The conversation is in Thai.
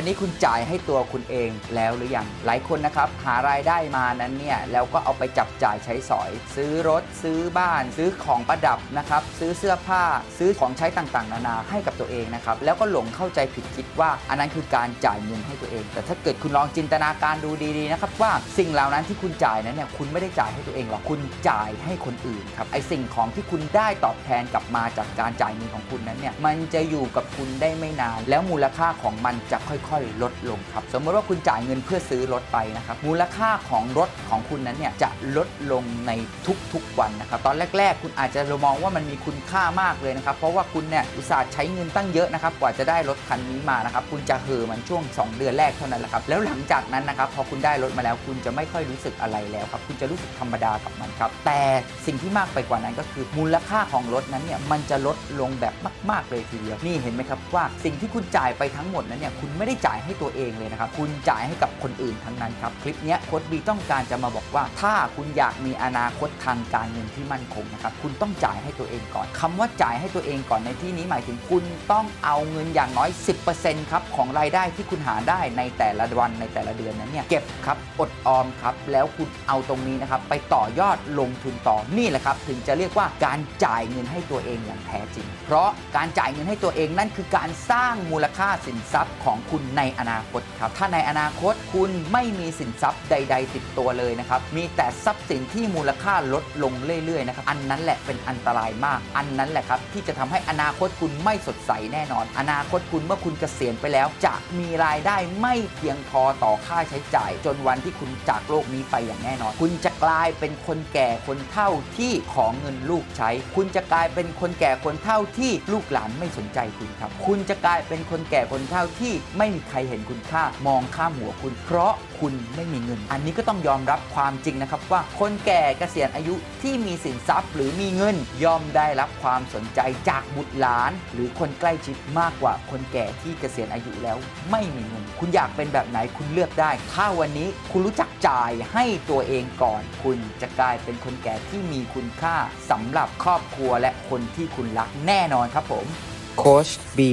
วันนี้คุณจ่ายให้ตัวคุณเองแล้วหรือยัง หลายคนนะครับ หารายได้มานั้นเนี่ย แล้วก็เอาไปจับจ่ายใช้สอย ซื้อรถ ซื้อบ้าน ซื้อของประดับนะครับ ซื้อเสื้อผ้า ซื้อของใช้ต่างๆ นานาให้กับตัวเองนะครับ แล้วก็หลงเข้าใจผิดคิดว่าอันนั้นคือการจ่ายเงินให้ตัวเอง แต่ถ้าเกิดคุณลองจินตนาการดูดีๆนะครับว่าสิ่งเหล่านั้นที่คุณจ่ายนั้นเนี่ยคุณไม่ได้จ่ายให้ตัวเองหรอกคุณจ่ายให้คนอื่นครับไอสิ่งของที่คุณได้ตอบแทนกลับมาจากการจ่ายเงินของคุณนั้นเนี่ยมันจะอยู่กับคุณได้ไม่นาน แล้วมูลค่าของมันจะค่อยๆลดลงครับ สมมติว่าคุณจ่ายเงินเพื่อซื้อรถไปนะครับ มูลค่าของรถของคุณนั้นเนี่ยจะลดลงในทุกๆวันนะครับ ตอนแรก ๆ คุณอาจจะมองว่ามันมีคุณค่ามากเลยนะครับ เพราะว่าคุณเนี่ยอุตส่าห์ใช้เงินตั้งเยอะนะครับ กว่าจะได้รถคันนี้มานะครับ คุณจะเห่อมันช่วง 2 เดือนแรกเท่านั้นแหละครับ แล้วหลังจากนั้นนะครับ พอคุณได้รถมาแล้ว คุณจะไม่ค่อยรู้สึกอะไรแล้วครับ คุณจะรู้สึกธรรมดากับมันครับ แต่สิ่งที่มากไปกว่านั้นก็คือ มูลค่าของรถนั้นเนี่ยมันจะลดลงแบบมาก ๆเลยทีเดียว นี่เห็นไหมครับว่าสิ่งที่คุณจ่ายไปทั้งหมดนั้นเนี่ยคุณไม่ได้จ่ายให้ตัวเองเลยนะครับ คุณจ่ายให้กับคนอื่นทั้งนั้นครับ คลิปนี้โค้ดบีต้องการจะมาบอกว่า ถ้าคุณอยากมีอนาคตทางการเงินที่มั่นคงนะครับ คุณต้องจ่ายให้ตัวเองก่อนคำว่าจ่ายให้ตัวเองก่อนในที่นี้หมายถึงคุณต้องเอาเงินอย่างน้อย 10%ครับของรายได้ที่คุณหาได้ในแต่ละวันในแต่ละเดือนนั้นเนี่ยเก็บครับอดออมครับแล้วคุณเอาตรงนี้นะครับไปต่อยอดลงทุนต่อนี่แหละครับ ถึงจะเรียกว่าการจ่ายเงินให้ตัวเองอย่างแท้จริง เพราะการจ่ายเงินให้ตัวเองนั่นคือการสร้างมูลค่าสินทรัพย์ของคุณในอนาคตครับถ้าในอนาคตคุณไม่มีสินทรัพย์ใด ๆ ติดตัวเลยนะครับมีแต่ทรัพย์สินที่มูลค่าลดลงเรื่อยๆนะครับอันนั้นแหละเป็นอันตรายมาก อันนั้นแหละครับที่จะทำให้อนาคตคุณไม่สดใสแน่นอน อนาคตคุณเมื่อคุณเกษียณไปแล้ว จะมีรายได้ไม่เพียงพอต่อค่าใช้จ่าย จนวันที่คุณจากโลกนี้ไปอย่างแน่นอน คุณจะกลายเป็นคนแก่คนเฒ่าที่ขอเงินลูกใช้ คุณจะกลายเป็นคนแก่คนเฒ่าที่ลูกหลานไม่สนใจคุณครับ คุณจะกลายเป็นคนแก่คนเฒ่าที่ไม่มีใครเห็นคุณค่ามองข้ามหัวคุณ เพราะคุณไม่มีเงิน อันนี้ก็ต้องยอมรับความจริงนะครับว่าคนแก่เกษียณอายุที่มีสินทรัพย์ หรือมีเงินย่อมได้รับความสนใจจากบุตรหลาน หรือคนใกล้ชิดมากกว่าคนแก่ที่เกษียณอายุแล้วไม่มีเงิน คุณอยากเป็นแบบไหนคุณเลือกได้ ถ้าวันนี้คุณรู้จักจ่ายให้ตัวเองก่อน คุณจะกลายเป็นคนแก่ที่มีคุณค่าสำหรับครอบครัวและคนที่คุณรักแน่นอนครับผมโคชบี